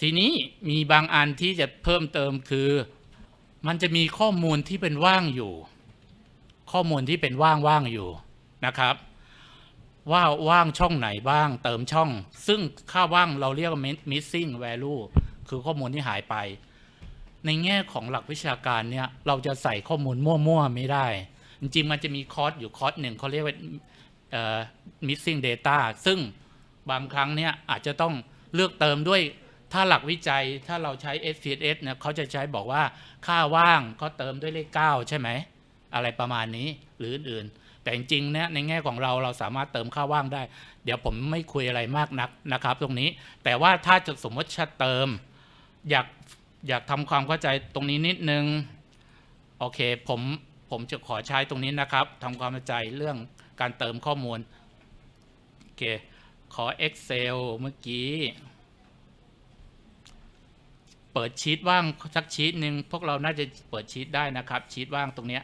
ทีนี้มีบางอันที่จะเพิ่มเติมคือ มันจะมีข้อมูลที่เป็นว่างอยู่ ข้อมูลที่เป็นว่างว่างอยู่นะครับ ว่าว่างช่องไหนบ้างเติมช่อง ซึ่งค่าว่างเราเรียกว่า missing value คือข้อมูลที่หายไป ในแง่ของหลักวิชาการเนี่ย เราจะใส่ข้อมูลมั่วๆไม่ได้ จริงๆมันจะมีคอร์สอยู่คอร์สหนึ่งเขาเรียกว่า missing data ซึ่งบางครั้งเนี่ยอาจจะต้องเลือกเติมด้วย ถ้าหลักวิจัยถ้าเราใช้ SPSS เนี่ยเขาจะใช้บอกว่าค่าว่างก็เติมด้วยเลข 9 ใช่ไหม อะไรประมาณนี้หรืออื่น แต่จริงๆเนี่ยในแง่ของเราเราสามารถเติมค่าว่างได้ เดี๋ยวผมไม่คุยอะไรมากนักนะครับ ตรงนี้ แต่ว่าถ้าจะสมมติชัดเติม อยากอยากทำความเข้าใจตรงนี้นิดนึง โอเค ผมผมจะขอใช้ตรงนี้นะครับทำความเข้าใจเรื่องการเติมข้อมูล โอเค ขอ Excel เมื่อกี้ เปิดชีตว่างสักชีตหนึ่งพวกเราน่าจะเปิดชีตได้นะครับ ชีตว่างตรงเนี้ย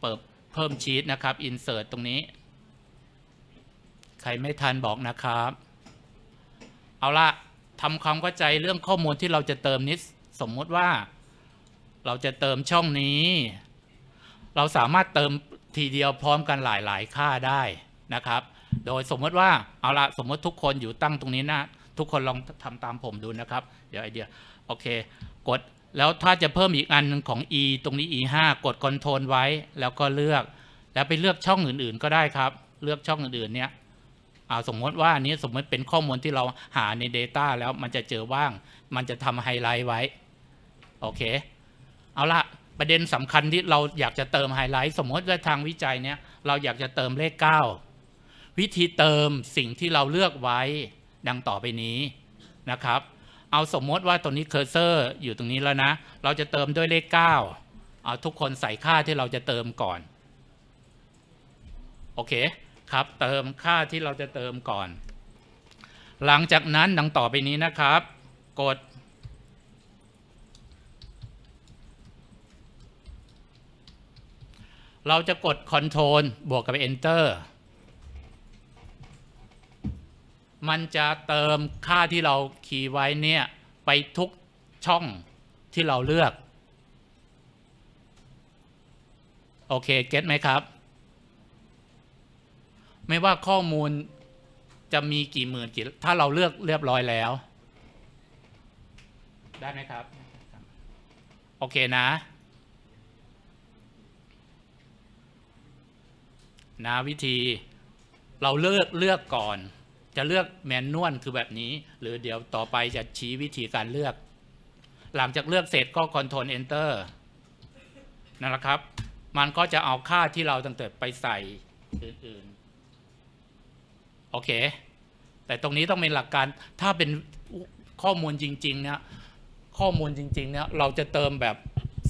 เปิดเพิ่มชีตนะครับ Insert ตรงนี้ ใครไม่ทันบอกนะครับ เอาละทำความเข้าใจเรื่องข้อมูลที่เราจะเติมนี้สมมติว่า เราจะเติมช่องนี้ เราสามารถเติมทีเดียวพร้อมกันหลาย ๆ ค่าได้นะครับ โดยสมมติว่าเอาละสมมติทุกคนอยู่ตั้งตรงนี้นะ ทุกคนลองทำตามผมดูนะครับ เดี๋ยวไอเดียโอเค กดแล้วถ้าจะเพิ่มอีกอันของ e ตรงนี้ e 5กด Ctrl ไว้แล้วก็เลือก แล้วไปเลือกช่องอื่นๆ ก็ได้ครับ เลือกช่องอื่นๆเนี้ยอ่าสมมติว่าอันนี้สมมติเป็นข้อมูลที่เราหาใน Data แล้วมันจะเจอว่าง มันจะทำไฮไลท์ไว้ โอเค เอาละประเด็นสำคัญที่เราอยากจะเติมไฮไลท์สมมติว่าทางวิจัยเนี้ยเราอยากจะเติมเลข 9 วิธีเติมสิ่งที่เราเลือกไว้ ดังต่อไปนี้นะครับ เอาสมมติว่าตรงนี้เคอร์เซอร์อยู่ตรงนี้แล้วนะ เราจะเติมด้วยเลข 9 เอาทุกคนใส่ค่าที่เราจะเติมก่อน โอเคครับ เติมค่าที่เราจะเติมก่อน หลังจากนั้นดังต่อไปนี้นะครับ กดเราจะกด Ctrl บวกกับ Enter มันจะเติมค่าที่เราคีย์ไว้เนี่ย ไปทุกช่องที่เราเลือก โอเค เก็ตไหมครับ ไม่ว่าข้อมูลจะมีกี่หมื่นกี่ ถ้าเราเลือกเรียบร้อยแล้ว ได้ไหมครับ โอเคนะ นะวิธี เราเลือกเลือกก่อน จะเลือกแมนนวลคือแบบนี้ หรือเดี๋ยวต่อไปจะชี้วิธีการเลือก หลังจากเลือกเสร็จก็ Ctrl Enter นั่นแหละครับ มันก็จะเอาค่าที่เราตั้งแต่ไปใส่อื่นๆ โอเค แต่ตรงนี้ต้องเป็นหลักการถ้าเป็นข้อมูลจริง ๆ เนี่ยข้อมูลจริง ๆ เนี่ยเราจะเติมแบบ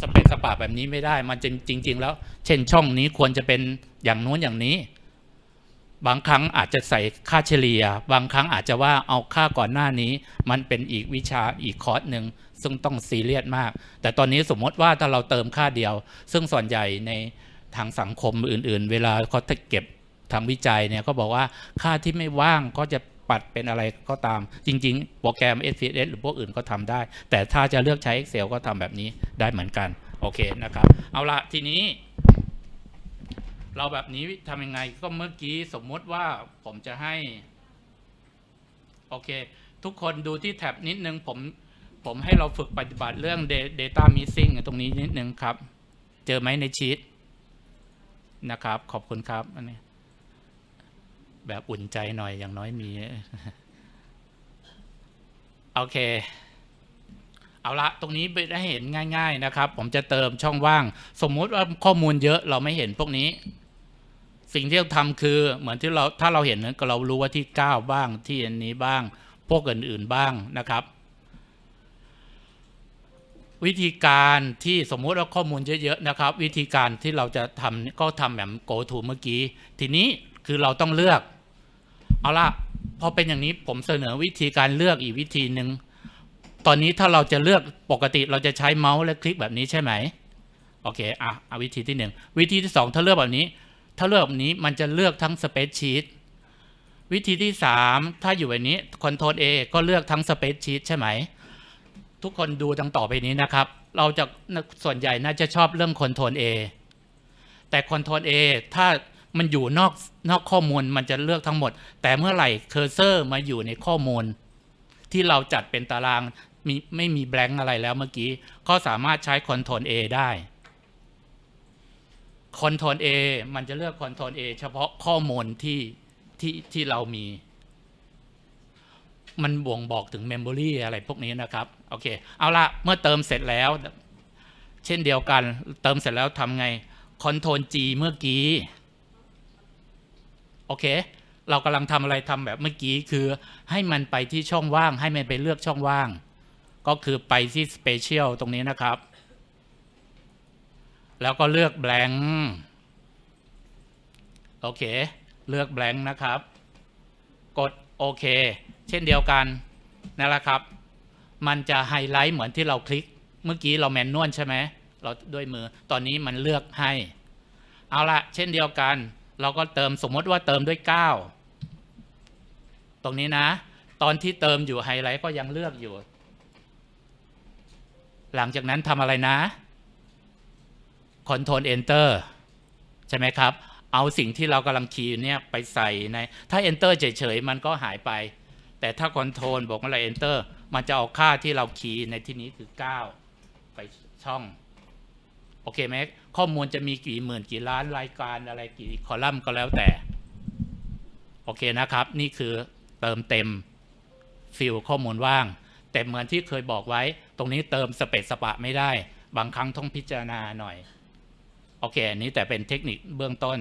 สเปซสปาแบบนี้ไม่ได้ มันจริง ๆ แล้ว เช่นช่องนี้ควรจะเป็นอย่างโน้นอย่างนี้ บางครั้งอาจจะใส่ค่าเฉลี่ย บางครั้งอาจจะว่าเอาค่าก่อนหน้านี้ มันเป็นอีกวิชาอีกคอร์สหนึ่งซึ่งต้องซีเรียสมาก แต่ตอนนี้สมมติว่าถ้าเราเติมค่าเดียว ซึ่งส่วนใหญ่ในทางสังคมอื่น ๆ เวลาเขาเก็บทางวิจัยเนี่ยก็บอกว่าค่าที่ไม่ว่างก็จะปัดเป็นอะไรก็ตาม จริง ๆ โปรแกรม SPSS หรือพวกอื่นก็ทำได้ แต่ถ้าจะเลือกใช้ Excel ก็ทำแบบนี้ได้เหมือนกัน โอเคนะครับ เอาละทีนี้ เราแบบนี้ทำยังไงก็เมื่อกี้สมมติว่าผมจะให้ โอเค ทุกคนดูที่แท็บนิดนึง ผมผมให้เราฝึกปฏิบัติเรื่อง Data missing ตรงนี้นิดนึงครับ เจอไหมในชีตนะครับ ขอบคุณครับอันนี้แบบอุ่นใจหน่อยอย่างน้อยมี โอเค เอาละตรงนี้ไปได้เห็นง่าย ๆนะครับ ผมจะเติมช่องว่าง สมมุติว่าข้อมูลเยอะเราไม่เห็นพวกนี้ สิ่งที่เราทำคือเหมือนที่เราถ้าเราเห็นนั้นก็เรารู้ว่าที่ 9 บ้างที่อันนี้บ้าง พวกอื่นๆบ้างนะครับ วิธีการที่สมมุติว่าข้อมูลเยอะๆนะครับ วิธีการที่เราจะทำก็ทำแบบ go to เมื่อกี้ ทีนี้คือเราต้องเลือก เอาละพอเป็นอย่างนี้ผมเสนอวิธีการเลือกอีกวิธีหนึ่งตอนนี้ถ้าเราจะเลือกปกติเราจะใช้เมาส์และคลิกแบบนี้ใช่ไหมโอเคอะเอาวิธีที่หนึ่งวิธีที่สองถ้าเลือกแบบนี้ ถ้าเลือกแบบนี้มันจะเลือกทั้งสเปซชีตวิธีที่สามถ้าอยู่แบบนี้ Ctrl A ก็เลือกทั้ง Space Sheet ใช่ไหม ทุกคนดูดังต่อไปนี้นะครับ เราจะส่วนใหญ่น่าจะชอบเรื่อง Ctrl A แต่ Ctrl A ถ้ามันอยู่นอกนอกข้อมูลมันจะเลือกทั้งหมด แต่เมื่อไหร่เคอร์เซอร์มาอยู่ในข้อมูล ที่เราจัดเป็นตารางมีไม่มีแบงค์อะไรแล้วเมื่อกี้ ก็สามารถใช้ Ctrl A ได้ Ctrl A มันจะเลือก Ctrl A เฉพาะข้อมูลที่ที่ที่เรามี มันบ่งบอกถึง Memory อะไรพวกนี้นะครับ โอเค เอาละเมื่อเติมเสร็จแล้ว เช่นเดียวกัน เติมเสร็จแล้วทำไง Ctrl G เมื่อกี้ โอเค เรากำลังทำอะไรทำแบบเมื่อกี้คือให้มันไปที่ช่องว่าง ให้มันไปเลือกช่องว่าง ก็คือไปที่ Special ตรงนี้นะครับ แล้วก็เลือก blank โอเค เลือก blank นะครับ กดโอเค เช่นเดียวกันนั่นแหละครับ มันจะไฮไลท์เหมือนที่เราคลิก เมื่อกี้เราแมนนวลใช่ไหมเราด้วยมือ ตอนนี้มันเลือกให้ เอาละเช่นเดียวกัน เราก็เติมสมมติว่าเติมด้วย 9 ตรงนี้นะ ตอนที่เติมอยู่ไฮไลท์ก็ยังเลือกอยู่ หลังจากนั้นทำอะไรนะ Ctrl Enter ใช่ไหมครับ เอาสิ่งที่เรากำลังคีย์เนี่ยไปใส่ใน ถ้า Enter เฉยๆ มันก็หายไป แต่ถ้า Ctrl บอกว่าอะไร Enter มันจะเอาค่าที่เราคีย์ในที่นี้คือ 9 ไปช่อง โอเคไหมข้อมูลจะมีกี่หมื่นกี่ล้านรายการอะไรกี่คอลัมน์ก็แล้วแต่ โอเคนะครับ นี่คือเติมเต็มฟิลข้อมูลว่าง แต่เหมือนที่เคยบอกไว้ ตรงนี้เติมสเปซสปะไม่ได้ บางครั้งต้องพิจารณาหน่อย โอเค อันนี้แต่เป็นเทคนิคเบื้องต้น